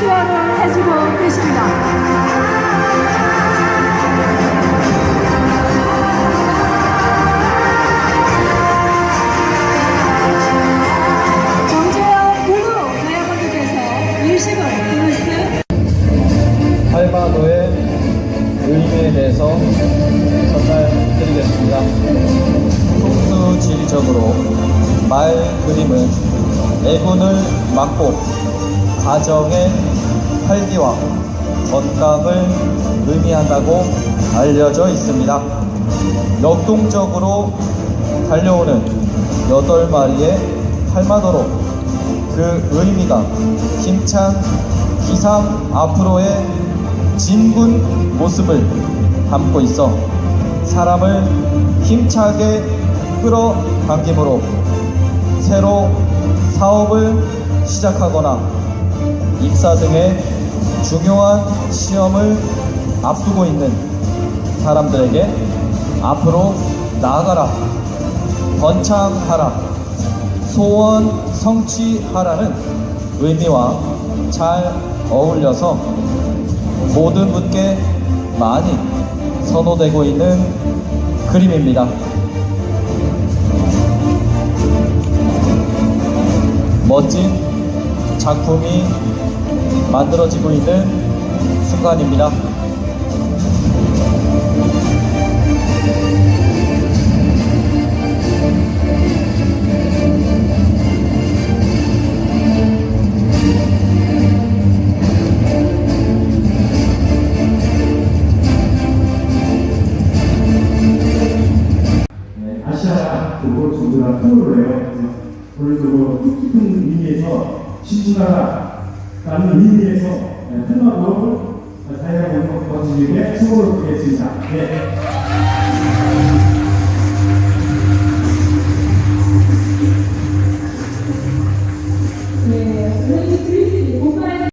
시연을 해주고 계십니다. 할마도의 의미에 대해서 전달드리겠습니다. 풍수지리적으로 말 그림은 애군을 막고 가정의 활기와 건강을 의미한다고 알려져 있습니다. 역동적으로 달려오는 여덟 마리의 할마도로 그 의미가 힘찬 기상 앞으로의 진군 모습을 담고 있어 사람을 힘차게 끌어당김으로 새로 사업을 시작하거나 입사 등의 중요한 시험을 앞두고 있는 사람들에게 앞으로 나아가라 번창하라 소원 성취하라는 의미와 잘 어울려서 모든 분께 많이 선호되고 있는 그림입니다. 멋진 작품이 만들어지고 있는 순간입니다. 네, 아시아 그걸 정도나 프로예요. 그래서 오늘도 뜻깊은 의미에서 신중하다라는 의미에서 네, 끝나고 다이아몬드 버지에게 수고를 드리겠습니다. 네. 네, 저희